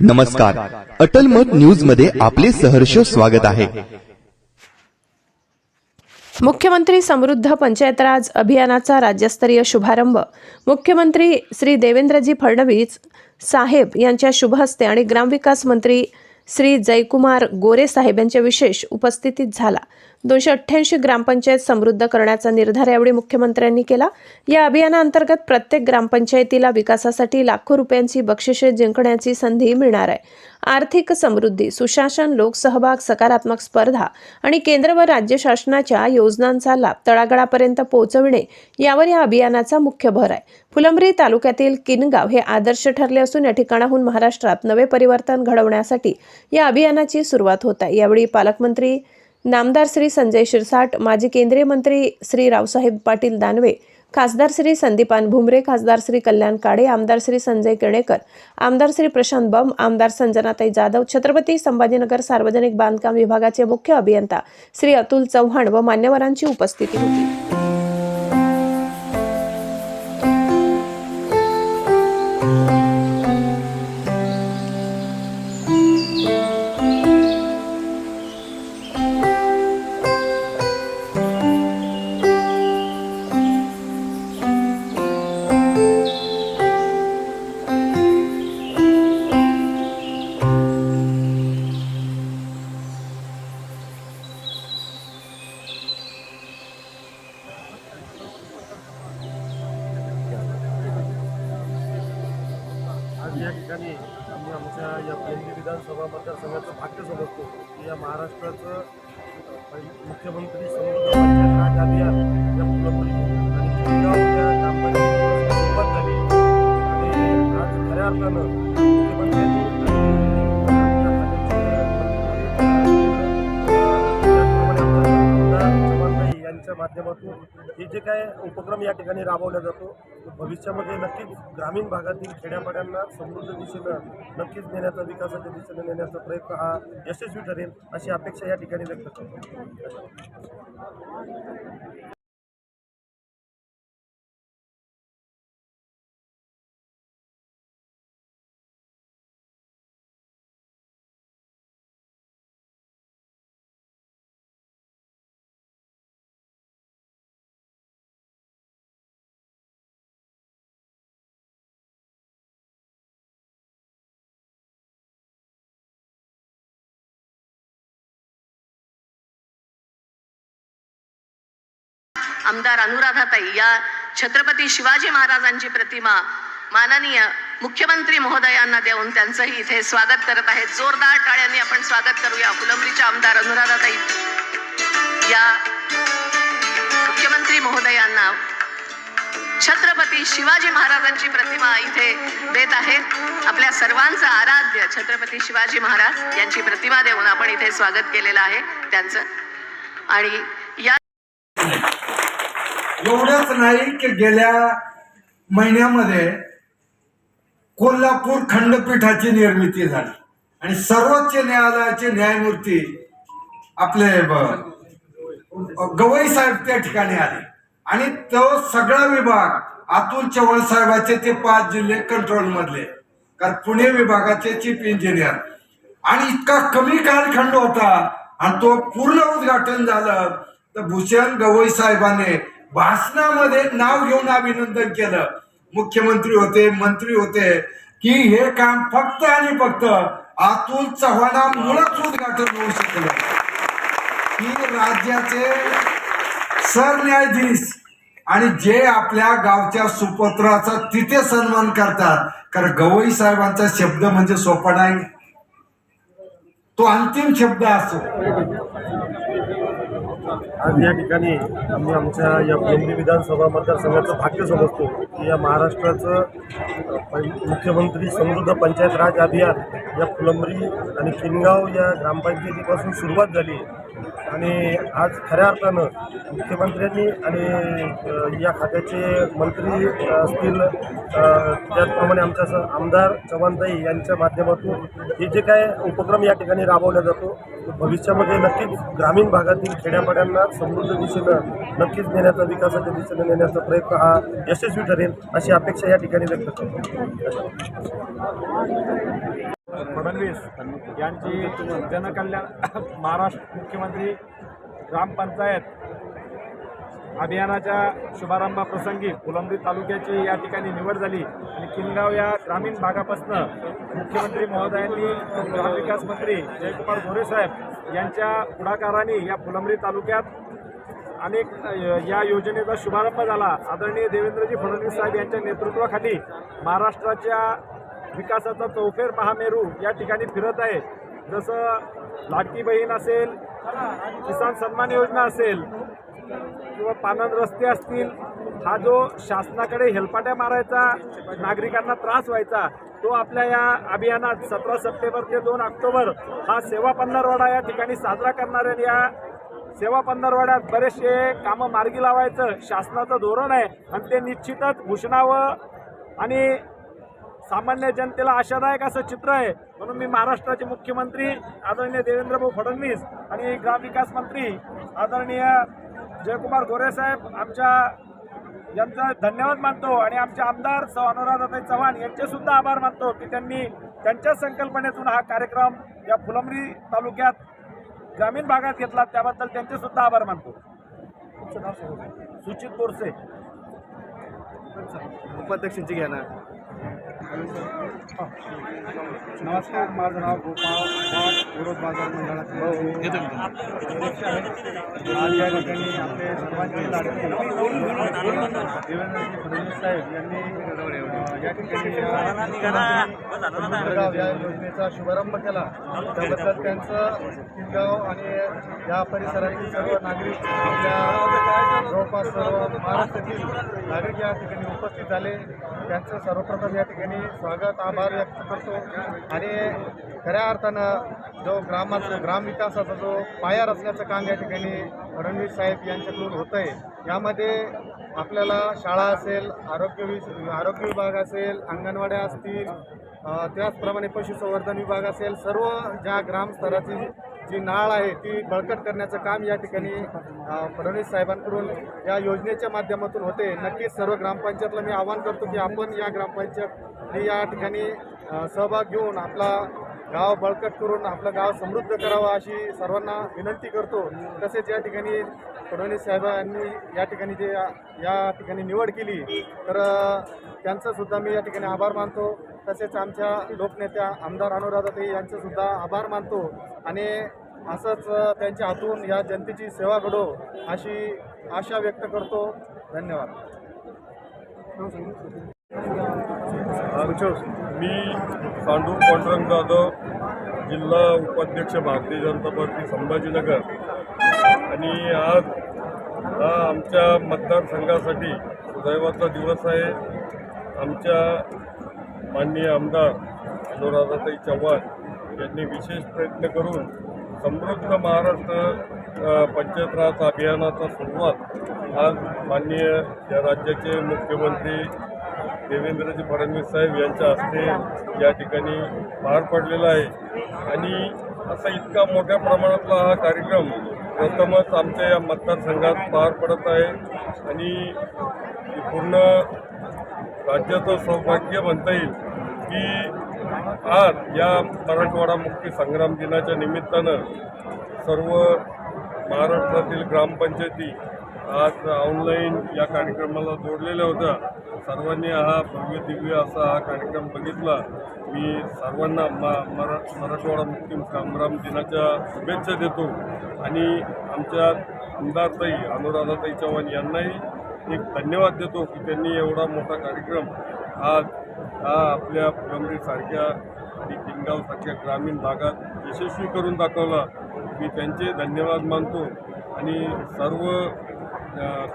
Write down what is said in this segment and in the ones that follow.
नमस्कार. अटल मत न्यूजमध्ये आपले सहर्ष स्वागत आहे. मुख्यमंत्री समृद्ध पंचायत राज अभियानाचा राज्यस्तरीय शुभारंभ. मुख्यमंत्री श्री देवेंद्रजी फडणवीस साहेब यांच्या शुभहस्ते आणि ग्रामविकास मंत्री श्री जयकुमार गोरे साहेब यांच्या विशेष उपस्थितीत झाला. दोनशे अठ्ठ्याऐंशी ग्रामपंचायत समृद्ध करण्याचा निर्धार यावेळी मुख्यमंत्र्यांनी केला. या अभियानाअंतर्गत प्रत्येक ग्रामपंचायतीला विकासासाठी लाखो रुपयांची बक्षिसे जिंकण्याची संधी मिळणार आहे. आर्थिक समृद्धी सुशासन लोकसहभाग सकारात्मक स्पर्धा आणि केंद्र व राज्य शासनाच्या योजनांचा लाभ तळागळापर्यंत पोहोचविणे यावर या अभियानाचा मुख्य भर आहे. फुलंब्री तालुक्यातील किनगाव हे आदर्श ठरले असून या ठिकाणाहून महाराष्ट्रात नवे परिवर्तन घडवण्यासाठी या अभियानाची सुरुवात होत आहे. यावेळी पालकमंत्री नामदार श्री संजय शिरसाट माजी केंद्रीय मंत्री श्री रावसाहेब पाटील दानवे खासदार श्री संदीपान भुमरे खासदार श्री कल्याण काळे आमदार श्री संजय केणेकर आमदार श्री प्रशांत बम आमदार संजनाताई जाधव छत्रपती संभाजीनगर सार्वजनिक बांधकाम विभागाचे मुख्य अभियंता श्री अतुल चव्हाण व मान्यवरांची उपस्थिती होती. या ठिकाणी आम्ही आमच्या या केंद्रीय विधानसभा मतदारसंघाचं भाग्य समजतो. की या महाराष्ट्राचं मुख्यमंत्री समृद्ध अभियान या फुलंब्री आणि किनगाव या ग्रामपंचायतीपासून सुरुवात झाली. आणि आज खऱ्या अर्थानं मुख्यमंत्र्यांनी माध्यमातून हे जे काय उपक्रम या ठिकाणी राबवला जातो भविष्यामध्ये नक्कीच ग्रामीण भागातील खेड्यापाड्यांना समृद्ध दिशेनं नक्कीच नेण्याचा विकासाच्या दिशेनं नेण्याचा प्रयत्न हा यशस्वी ठरेल अशी अपेक्षा या ठिकाणी व्यक्त करतो. आमदार अनुराधाताई या छत्रपती शिवाजी महाराजांची प्रतिमा माननीय मुख्यमंत्री महोदयांना देऊन त्यांचंही इथे स्वागत करत आहेत. जोरदार टाळ्यांनी आपण स्वागत करूया. फुलंब्रीच्या आमदार अनुराधाताई या मुख्यमंत्री महोदयांना छत्रपती शिवाजी महाराजांची प्रतिमा इथे देत आहेत. आपल्या सर्वांचं आराध्य छत्रपती शिवाजी महाराज यांची प्रतिमा देऊन आपण इथे स्वागत केलेलं आहे त्यांचं. आणि एवढंच नाही की गेल्या महिन्यामध्ये कोल्हापूर खंडपीठाची निर्मिती झाली. आणि सर्वोच्च न्यायालयाचे न्यायमूर्ती आपले गवई साहेब त्या ठिकाणी आले. आणि तो सगळा विभाग अतुल चव्हाण साहेबाचे ते पाच जिल्हे कंट्रोल मधले कारण पुणे विभागाचे चीफ इंजिनियर. आणि इतका कमी कालखंड होता आणि तो पूर्ण उद्घाटन झालं. तर भूषण गवई साहेबाने भाषणामध्ये नाव घेऊन अभिनंदन केलं. मुख्यमंत्री होते मंत्री होते की हे काम फक्त आणि फक्त अतुल चव्हाणामुळेच उद्घाटन होऊ शकलं. की राज्याचे सरन्यायाधीश आणि जे आपल्या गावच्या सुपुत्राचा तिथे सन्मान करतात. कारण गवई साहेबांचा शब्द म्हणजे सोपा नाही. तो अंतिम शब्द असतो आज या ठिकाणी आम्ही आमच्या या फुलंब्री विधानसभा मतदारसंघाचं भाग्य समजतो की या महाराष्ट्राचं मुख्यमंत्री समृद्ध पंचायत राज अभियान या फुलंबरी आणि किनगाव या ग्रामपंचायतीपासून सुरुवात झाली आणि आज खऱ्या अर्थानं मुख्यमंत्र्यांनी आणि या खात्याचे मंत्री असतील त्याचप्रमाणे आमच्या आमदार चव्हाणताई यांच्या माध्यमातून हे जे काय उपक्रम या ठिकाणी राबवला जातो भविष्यामध्ये नक्कीच ग्रामीण भागातील खेड्यापाड्यांना समृद्ध दिशेनं नक्कीच नेण्याचा विकासाच्या दिशेनं नेण्याचा प्रयत्न हा यशस्वी ठरेल अशी अपेक्षा या ठिकाणी व्यक्त करतो. फडणवीस यांची जनकल्याण महाराष्ट्र मुख्यमंत्री ग्रामपंचायत अभियानाच्या शुभारंभाप्रसंगी फुलंब्री तालुक्याची या ठिकाणी निवड झाली आणि किनगाव या ग्रामीण भागापासून मुख्यमंत्री महोदयांनी ग्रामविकास मंत्री जयकुमार गोरेसाहेब यांच्या पुढाकाराने या फुलंब्री तालुक्यात अनेक या योजनेचा शुभारंभ झाला. आदरणीय देवेंद्रजी फडणवीस साहेब यांच्या नेतृत्वाखाली महाराष्ट्राच्या विकासाचा चौफेर महामेरू या ठिकाणी फिरत आहे. जसं लाडकी बहीण असेल किसान सन्मान योजना असेल किंवा पानंद रस्ते असतील हा जो शासनाकडे हेलपाट्या मारायचा नागरिकांना त्रास व्हायचा तो आपल्या या अभियानात सतरा सप्टेंबर ते दोन ऑक्टोबर हा सेवा पंधरवाडा या ठिकाणी साजरा करणाऱ्या या सेवा पंधरवाड्यात बरेचसे कामं मार्गी लावायचं शासनाचं धोरण आहे. आणि ते निश्चितच भूषणावं आणि सामान्य जनतेला आशादायक असं चित्र आहे. म्हणून मी महाराष्ट्राचे मुख्यमंत्री आदरणीय देवेंद्रभाऊ फडणवीस आणि ग्रामविकास मंत्री आदरणीय जयकुमार गोरे साहेब आमच्या यांचा धन्यवाद मानतो आणि आमचे आमदार सौ अनुराधाताई चव्हाण यांचे सुद्धा आभार मानतो की त्यांनी त्यांच्या संकल्पनेतून हा कार्यक्रम या फुलंब्री तालुक्यात ग्रामीण भागात घेतला त्याबद्दल त्यांचे सुद्धा आभार मानतो. सुचित बोरसे. उपाध्यक्षांची घ्या ना. नमस्कार माझं नाव गोपाळ विरोध बाजार मंडळाचे. आज या ठिकाणी आपले सर्वांचे लाडके देवेंद्रजी फडणवीस साहेब यांनी या ठिकाणी या योजनेचा शुभारंभ केला. त्याबद्दल त्यांचं किनगाव आणि या परिसरातील सर्व नागरिक जवळपास सर्व महाराष्ट्रातील नागरिक या ठिकाणी उपस्थित झाले. त्यांचं सर्वप्रथम या ठिकाणी स्वागत आभार व्यक्त करतो. आणि खऱ्या अर्थानं जो ग्रामाचा ग्रामविकासाचा जो पाया रचण्याचं काम या ठिकाणी फडणवीस साहेब यांच्याकडून होतं आहे यामध्ये आपल्याला शाळा असेल आरोग्य वि आरोग्य विभाग असेल अंगणवाड्या असतील त्याचप्रमाणे पशुसंवर्धन विभाग असेल सर्व ज्या ग्रामस्तराची जी नाळ आहे ती बळकट करण्याचं काम या ठिकाणी फडणवीस साहेबांकडून या योजनेच्या माध्यमातून होते. नक्कीच सर्व ग्रामपंचायतला मी आवाहन करतो की आपण या ग्रामपंचायत या ठिकाणी सहभाग घेऊन आपला गाव बळकट करून आपलं गाव समृद्ध करावं अशी सर्वांना विनंती करतो. तसेच या ठिकाणी फडणवीस साहेबांनी या ठिकाणी जे या ठिकाणी निवड केली तर त्यांचंसुद्धा मी या ठिकाणी आभार मानतो. तसेच आमच्या लोकनेत्या आमदार अनुराधाताई यांचं सुद्धा आभार मानतो आणि असंच त्यांच्या हातून या जनतेची सेवा घडो अशी आशा व्यक्त करतो. धन्यवाद. मी सांडू पांडुरंग जाधव जिल्हा उपाध्यक्ष भारतीय जनता पार्टी संभाजीनगर. आणि आज हा आमच्या मतदारसंघासाठी दैवाचा दिवस आहे. आमच्या माननीय आमदार अनुराधाताई चव्हाण यांनी विशेष प्रयत्न करून समृद्ध महाराष्ट्र पंचायत राज अभियानाचा सुरुवात आज माननीय या राज्याचे मुख्यमंत्री देवेंद्रजी फडणवीस साहेब यांच्या हस्ते या ठिकाणी पार पडलेला आहे. आणि असा इतका मोठ्या प्रमाणातला हा कार्यक्रम प्रथमच आमच्या या मतदारसंघात पार पडत आहे. आणि पूर्ण राज्याचं सौभाग्य म्हणता येईल. की आज या मराठवाडा मुक्ती संग्राम दिनाच्या निमित्तानं सर्व महाराष्ट्रातील ग्रामपंचायती आज ऑनलाईन या कार्यक्रमाला जोडलेल्या होत्या. सर्वांनी हा भव्य दिव्य असा हा कार्यक्रम बघितला. मी सर्वांना मा मरा मराठवाडा मुक्ती संग्राम दिनाच्या शुभेच्छा देतो. आणि आमच्या आमदारताई अनुराधाताई चव्हाण यांनाही एक धन्यवाद देतो की त्यांनी एवढा मोठा कार्यक्रम आज हा आपल्या फुलंब्रीसारख्या आणि किनगावसारख्या ग्रामीण भागात यशस्वी करून दाखवला. मी त्यांचे धन्यवाद मानतो. आणि सर्व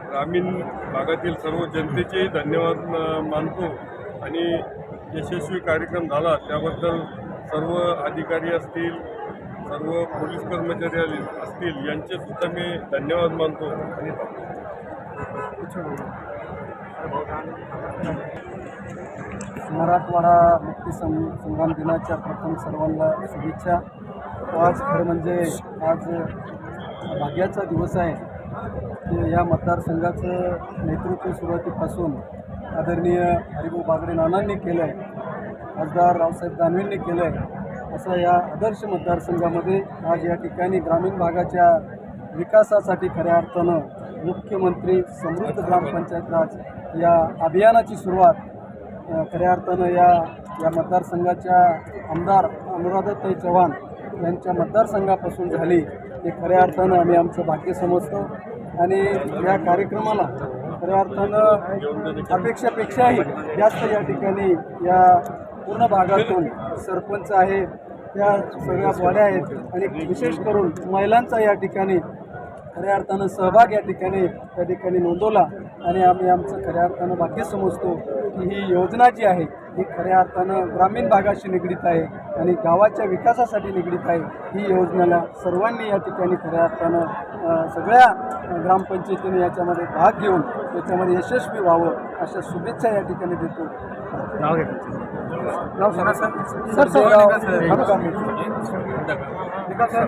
ग्रामीण भागातील सर्व जनतेचेही धन्यवाद मानतो. आणि यशस्वी कार्यक्रम झाला त्याबद्दल सर्व अधिकारी असतील सर्व पोलीस कर्मचारी असतील यांचे सुद्धा मी धन्यवाद मानतो. आणि मराठवाडा मुक्ती सं संग्राम दिनाच्या प्रथम सर्वांना शुभेच्छा. आज खरं म्हणजे आज भाग्याचा दिवस आहे. की या मतदारसंघाचं नेतृत्व सुरुवातीपासून आदरणीय हरिभाऊ बागडे नानांनी केलं आहे खासदार रावसाहेब दानवेंनी केलं आहे असा या आदर्श मतदारसंघामध्ये आज या ठिकाणी ग्रामीण भागाच्या विकासासाठी खऱ्या अर्थानं मुख्यमंत्री समृद्ध ग्रामपंचायत राज या अभियानाची सुरुवात खऱ्या अर्थानं या या मतदारसंघाच्या आमदार अनुराधाताई चव्हाण यांच्या मतदारसंघापासून झाली हे खऱ्या अर्थानं आम्ही आमचं भाग्य समजतो. आणि या कार्यक्रमाला खऱ्या अर्थानं अपेक्षापेक्षाही जास्त या ठिकाणी या पूर्ण भागातून सरपंच आहे त्या सगळ्या बॉड्या आहेत आणि विशेष करून महिलांचा या ठिकाणी खऱ्या अर्थानं सहभाग या ठिकाणी त्या ठिकाणी नोंदवला आणि आम्ही आमचं खऱ्या अर्थानं भाग्य समजतो की ही योजना जी आहे ही खऱ्या अर्थानं ग्रामीण भागाशी निगडीत आहे आणि गावाच्या विकासासाठी निगडीत आहे ही योजनेला सर्वांनी या ठिकाणी खऱ्या अर्थानं सगळ्या ग्रामपंचायतीने याच्यामध्ये भाग घेऊन याच्यामध्ये यशस्वी व्हावं अशा शुभेच्छा या ठिकाणी देतो. नाव नाव सर. सर